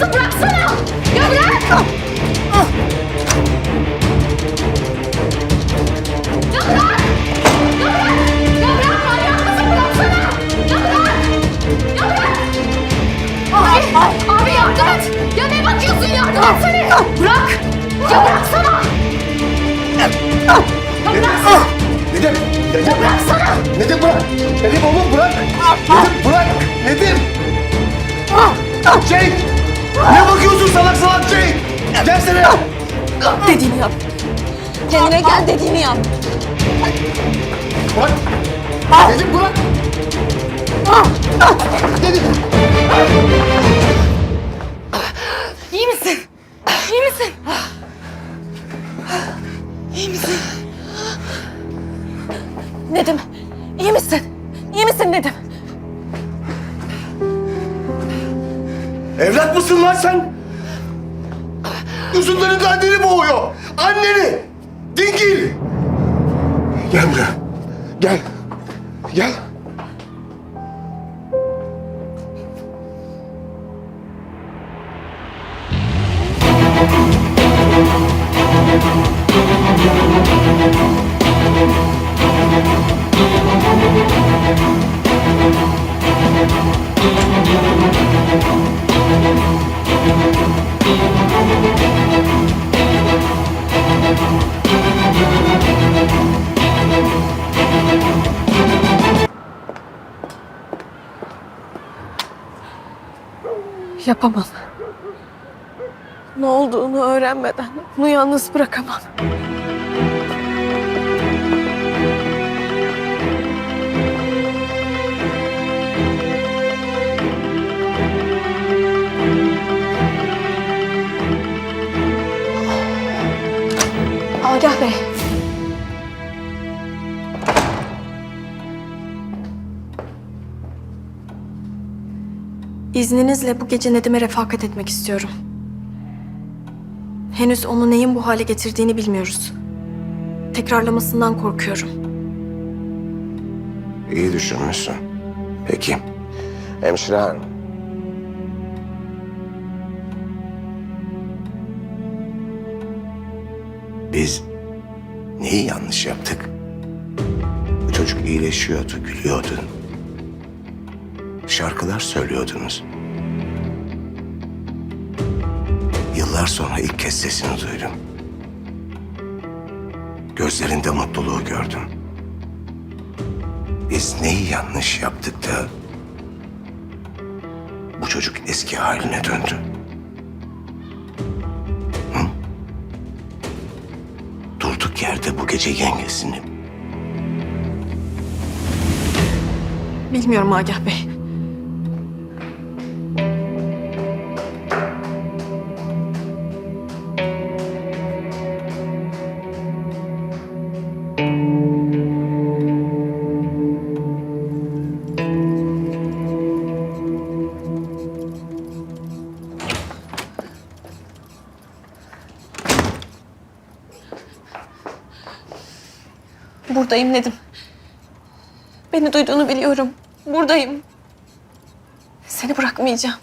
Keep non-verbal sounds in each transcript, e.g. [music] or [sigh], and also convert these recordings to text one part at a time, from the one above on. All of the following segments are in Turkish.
mısın? Bıraksana! Ya bırak! Ya bırak! Ya bırak! Ya bırak! Manyak mısın? Bıraksana! Ya bırak! Ya bırak! Abi! Abi yardım et! Ya ne bakıyorsun? Yardım etsene! Bırak! Ya bıraksana! Ya bıraksana! Nedim! Nedim! Ya bıraksana! Nedim bırak! Nedim oğlum bırak! Nedim bırak! Nedim! Cenk! Ne bakıyorsun salak salak Cenk? Gelsene! Dediğini yap. Kendine gel dediğini yap. Bırak! Nedim bırak! Nedim! İyi misin? İyi misin? İyi misin? Nedim, iyi misin? İyi misin Nedim? Evlat mısın lan sen? Üzümlerin anneni boğuyor. Anneni! Dingil! Gel buraya. Gel. Gel. Ne olduğunu öğrenmeden onu yalnız bırakamam. Agah Bey. İzninizle bu gece Nedim'e refakat etmek istiyorum. Henüz onu neyin bu hale getirdiğini bilmiyoruz. Tekrarlamasından korkuyorum. İyi düşünmüşsün. Peki. Hemşire hanım. Biz neyi yanlış yaptık? Bu çocuk iyileşiyordu, gülüyordu. Şarkılar söylüyordunuz. Yıllar sonra ilk kez sesini duydum. Gözlerinde mutluluğu gördüm. Biz neyi yanlış yaptık da bu çocuk eski haline döndü? Hı? Durduk yerde bu gece yengesini Bilmiyorum Agah Bey. Buradayım Nedim. Beni duyduğunu biliyorum. Buradayım. Seni bırakmayacağım.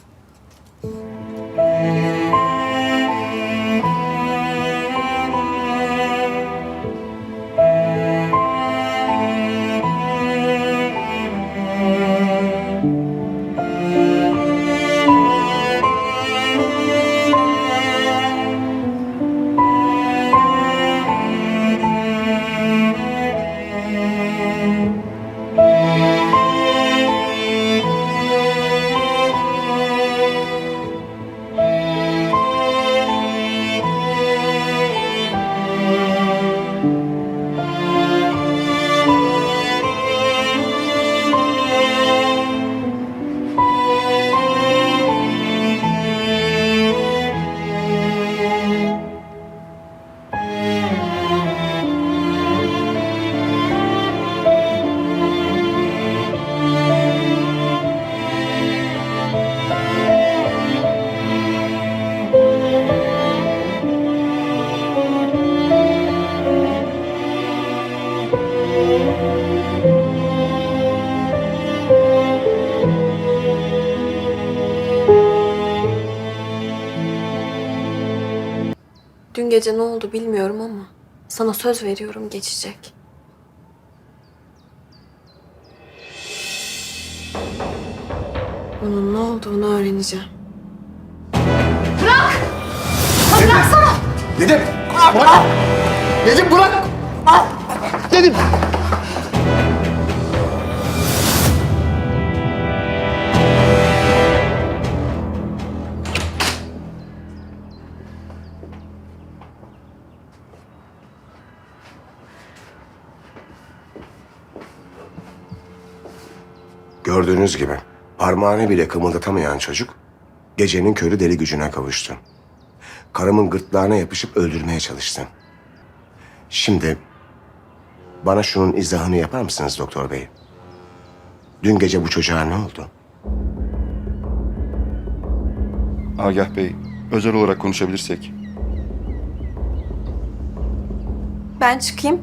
Gece ne oldu bilmiyorum ama sana söz veriyorum geçecek. Onun ne olduğunu öğreneceğim. Dedim. Bırak. Dedim bırak. Dedim. Gördüğünüz gibi parmağını bile kımıldatamayan çocuk gecenin körü deli gücüne kavuştu. Karımın gırtlağına yapışıp öldürmeye çalıştı. Şimdi bana şunun izahını yapar mısınız doktor bey? Dün gece bu çocuğa ne oldu? Agah Bey, özel olarak konuşabilirsek. Ben çıkayım.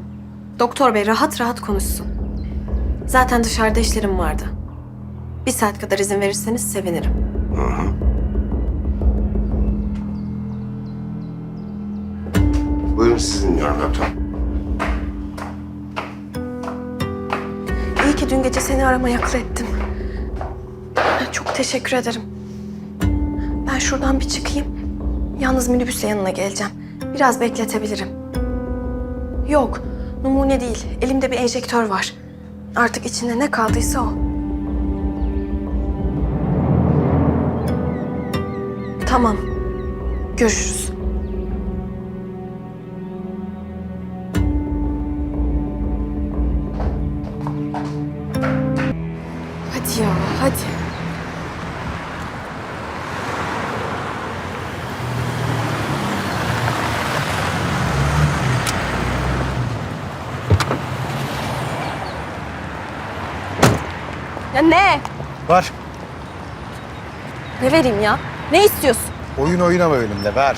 Doktor bey rahat rahat konuşsun. Zaten dışarıda işlerim vardı. Bir saat kadar izin verirseniz sevinirim. Buyurun sizi dinliyorum. İyi ki dün gece seni aramaya akıl ettim. Çok teşekkür ederim. Ben şuradan bir çıkayım. Yalnız minibüsle yanına geleceğim. Biraz bekletebilirim. Yok, numune değil. Elimde bir enjektör var. Artık içinde ne kaldıysa o. Tamam. Görüşürüz. Hadi ya, hadi. Ya ne? Var. Ne vereyim ya? Ne istiyorsun? Oyun oynama önümde ver.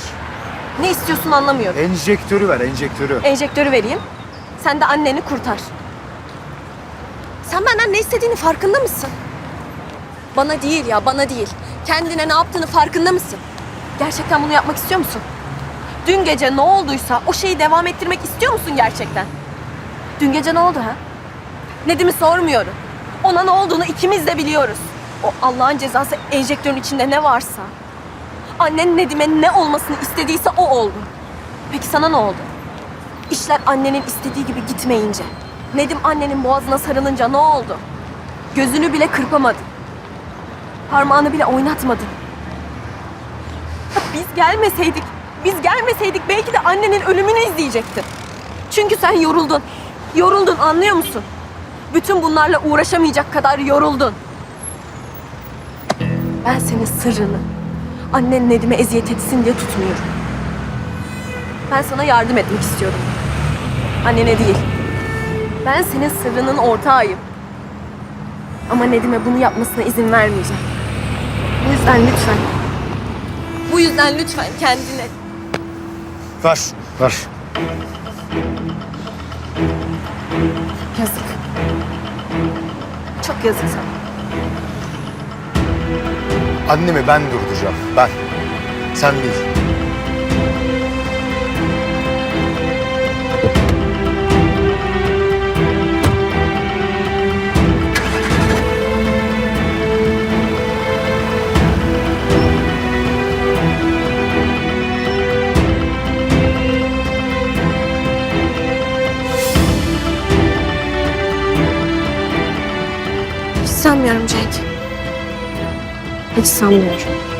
Ne istiyorsun anlamıyorum. Enjektörü ver enjektörü. Enjektörü vereyim. Sen de anneni kurtar. Sen benden ne istediğini farkında mısın? Bana değil ya, bana değil. Kendine ne yaptığını farkında mısın? Gerçekten bunu yapmak istiyor musun? Dün gece ne olduysa o şeyi devam ettirmek istiyor musun gerçekten? Dün gece ne oldu ha? Nedim'i sormuyorum. Ona ne olduğunu ikimiz de biliyoruz. O Allah'ın cezası enjektörün içinde ne varsa. Annen Nedim'e ne olmasını istediyse o oldu. Peki sana ne oldu? İşler annenin istediği gibi gitmeyince, Nedim annenin boğazına sarılınca ne oldu? Gözünü bile kırpamadın. Parmağını bile oynatmadın. [laughs] Biz gelmeseydik, biz gelmeseydik belki de annenin ölümünü izleyecektin. Çünkü sen yoruldun. Yoruldun anlıyor musun? Bütün bunlarla uğraşamayacak kadar yoruldun. Ben senin sırrını, annen Nedim'e eziyet etsin diye tutmuyorum. Ben sana yardım etmek istiyorum. Annene değil. Ben senin sırrının ortağıyım. Ama Nedim'e bunu yapmasına izin vermeyeceğim. Bu yüzden lütfen. Bu yüzden lütfen kendine. Ver. Ver. Yazık. Çok yazık sana. Annemi ben durduracağım. Ben. Sen değil. Sanmıyorum Cenk. Hiç sanmıyorum.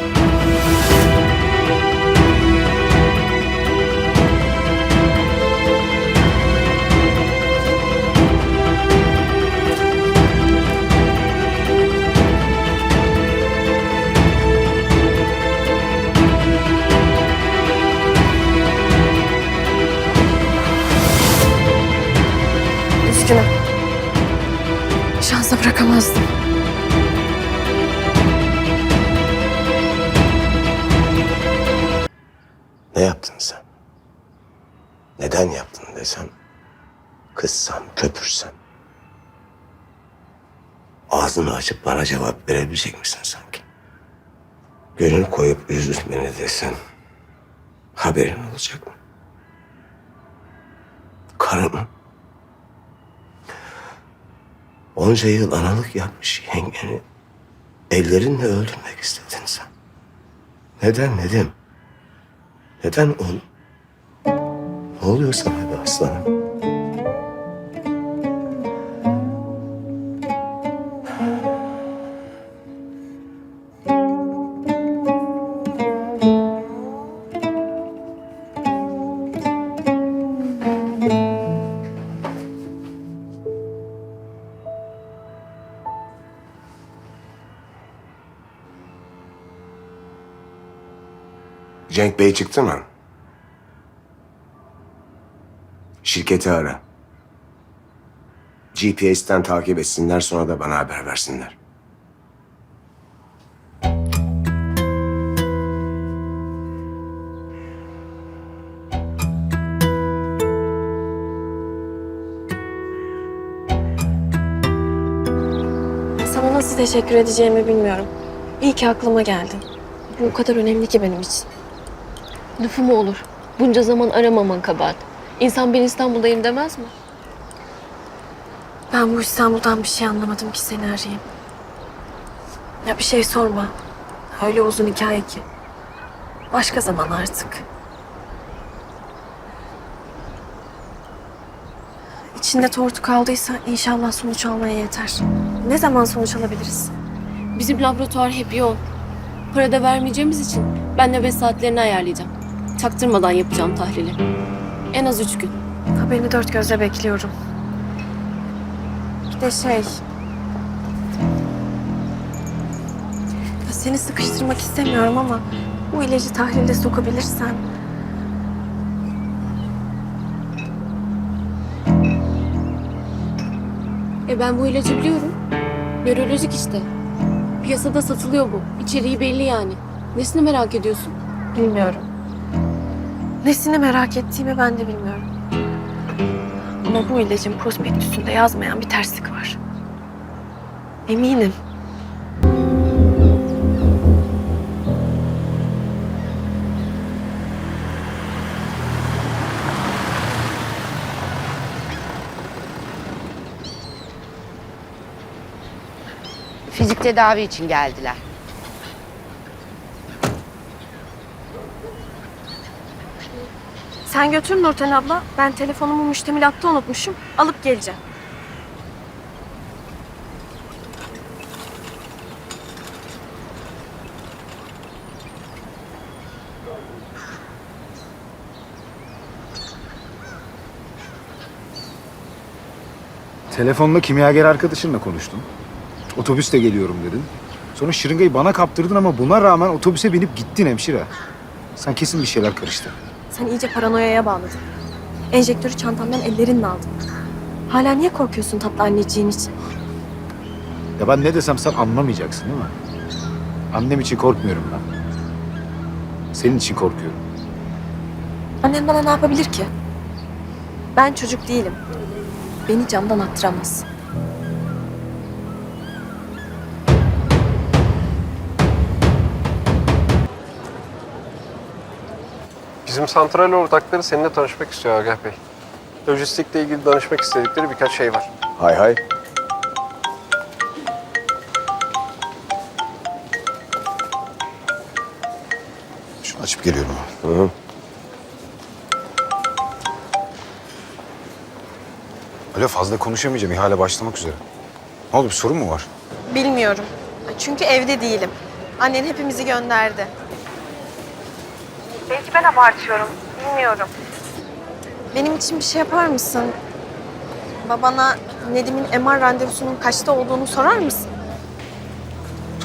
Bana cevap verebilecek misin sanki? Gönül koyup üzülmeni desem, haberin olacak mı? karımı. Onca yıl analık yapmış yengeni ellerinle öldürmek istedin sen. Neden Nedim? Neden oğlum? Ne oluyor sana be aslanım? Cenk Bey çıktı mı? Şirketi ara. GPS'ten takip etsinler sonra da bana haber versinler. Sana nasıl teşekkür edeceğimi bilmiyorum. İyi ki aklıma geldin. Bu o kadar önemli ki benim için. Lafı mı olur? Bunca zaman aramaman kabahat. İnsan ben İstanbul'dayım demez mi? Ben bu İstanbul'dan bir şey anlamadım ki seni arayayım. Ya bir şey sorma. Öyle uzun hikaye ki. Başka zaman artık. İçinde tortu kaldıysa inşallah sonuç almaya yeter. Ne zaman sonuç alabiliriz? Bizim laboratuvar hep yoğun. Para da vermeyeceğimiz için ben nöbet saatlerini ayarlayacağım. Çaktırmadan yapacağım tahlili. En az üç gün. Haberini dört gözle bekliyorum. Bir de şey... Ya Seni sıkıştırmak istemiyorum ama bu ilacı tahlilde sokabilirsen... E ben bu ilacı biliyorum. Nörolojik işte. Piyasada satılıyor bu. İçeriği belli yani. Nesini merak ediyorsun? Bilmiyorum. Nesini merak ettiğimi ben de bilmiyorum. Ama bu ilacın prospektüsünde yazmayan bir terslik var. Eminim. Fizik tedavi için geldiler. Sen götür Nurten abla. Ben telefonumu müştemilatta unutmuşum. Alıp geleceğim. Telefonla kimyager arkadaşınla konuştun. Otobüste geliyorum dedin. Sonra şırıngayı bana kaptırdın ama buna rağmen otobüse binip gittin hemşire. Sen kesin bir şeyler karıştı. Sen iyice paranoyaya bağladın. Enjektörü çantamdan ellerinle aldın. Hala niye korkuyorsun tatlı anneciğin için? Ya ben ne desem sen anlamayacaksın değil mi? Annem için korkmuyorum ben. Senin için korkuyorum. Annen bana ne yapabilir ki? Ben çocuk değilim. Beni camdan attıramaz. Bizim santral ortakları seninle tanışmak istiyor Agah Bey. Lojistikle ilgili danışmak istedikleri birkaç şey var. Hay hay. Şunu açıp geliyorum. Hı hı. Alo fazla konuşamayacağım. İhale başlamak üzere. Ne oldu bir sorun mu var? Bilmiyorum. Çünkü evde değilim. Annen hepimizi gönderdi. Ben abartıyorum. Bilmiyorum. Benim için bir şey yapar mısın? Babana Nedim'in MR randevusunun kaçta olduğunu sorar mısın?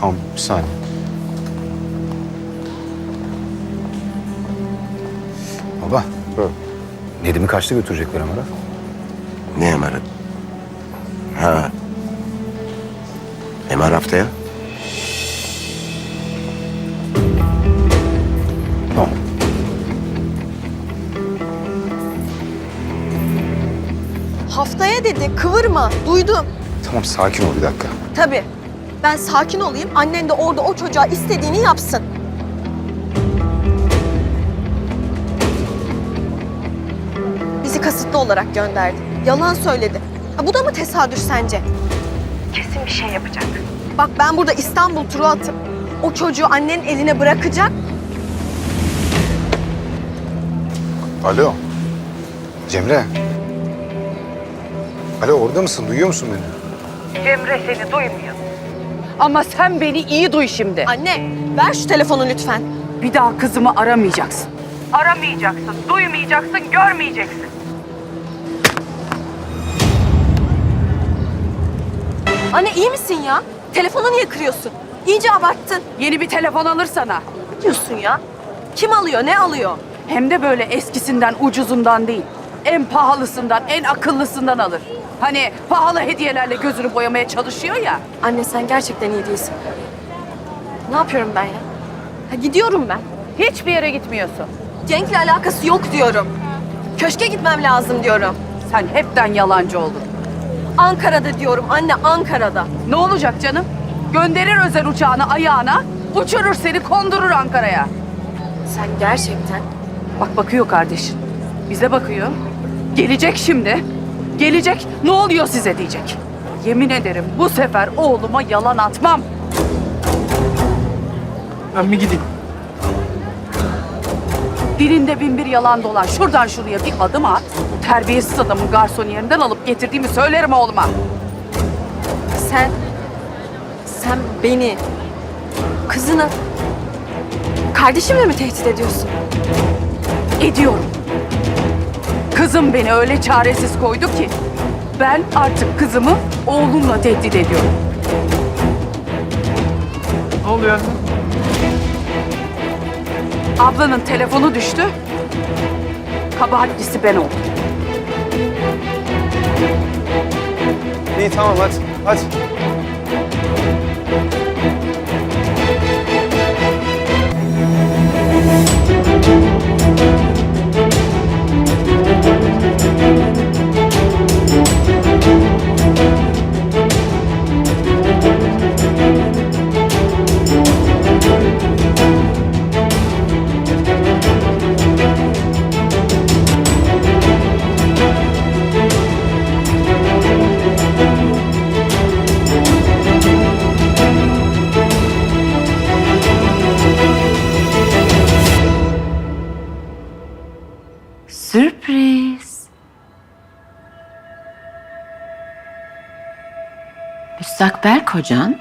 Tamam bir saniye. Baba. Hı. Nedim'i kaçta götürecekler Ömer'e? Ne emarı? Ha. Emar haftaya. Dedi. Kıvırma. Duydum. Tamam sakin ol bir dakika. Tabii. Ben sakin olayım. Annen de orada o çocuğa istediğini yapsın. Bizi kasıtlı olarak gönderdi. Yalan söyledi. Ha, bu da mı tesadüf sence? Kesin bir şey yapacak. Bak ben burada İstanbul turu atıp o çocuğu annenin eline bırakacak. Alo. Cemre. Alo orada mısın? Duyuyor musun beni? Cemre seni duymuyor. Ama sen beni iyi duy şimdi. Anne ver şu telefonu lütfen. Bir daha kızımı aramayacaksın. Aramayacaksın, duymayacaksın, görmeyeceksin. Anne iyi misin ya? Telefonu niye kırıyorsun? İyice abarttın. Yeni bir telefon alırsana. Ne diyorsun ya? Kim alıyor, ne alıyor? Hem de böyle eskisinden, ucuzundan değil. En pahalısından, en akıllısından alır. Hani pahalı hediyelerle gözünü boyamaya çalışıyor ya. Anne sen gerçekten iyi değilsin. Ne yapıyorum ben ya? Ha, gidiyorum ben. Hiçbir yere gitmiyorsun. Cenk'le alakası yok diyorum. Köşke gitmem lazım diyorum. Sen hepten yalancı oldun. Ankara'da diyorum anne Ankara'da. Ne olacak canım? Gönderir özel uçağını ayağına, uçurur seni kondurur Ankara'ya. Sen gerçekten Bak bakıyor kardeşin. Bize bakıyor. Gelecek şimdi. Gelecek. Ne oluyor size diyecek. Yemin ederim bu sefer oğluma yalan atmam. Ben bir gideyim. Dilinde bin bir yalan dolan. Şuradan şuraya bir adım at. Terbiyesiz adamın garson yerinden alıp getirdiğimi söylerim oğluma. sen sen beni kızını kardeşimle mi tehdit ediyorsun? Ediyorum. Kızım beni öyle çaresiz koydu ki ben artık kızımı oğlumla tehdit ediyorum. Ne oluyor? Ablanın telefonu düştü. Kabahatlisi ben oldum. İyi tamam hadi. Hadi. Sürpriz. Müstakbel kocan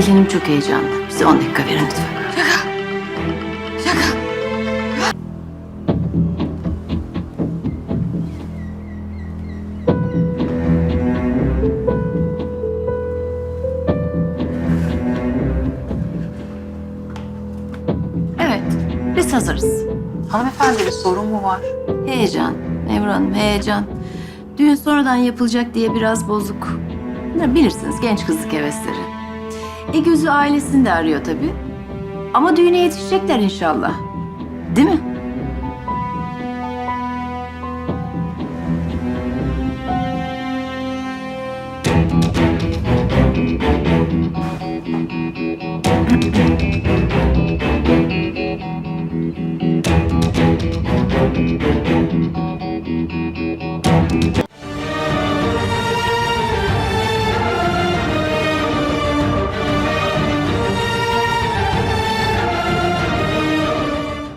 Gelinim çok heyecanlı. Bize 10 dakika verin lütfen. Evet, biz hazırız. Hanımefendi bir sorun mu var? Heyecan, Emre Hanım heyecan. Düğün sonradan yapılacak diye biraz bozuk. Bilirsiniz genç kızlık hevesleri. E gözü ailesini de arıyor tabii. Ama düğüne yetişecekler inşallah. Değil mi?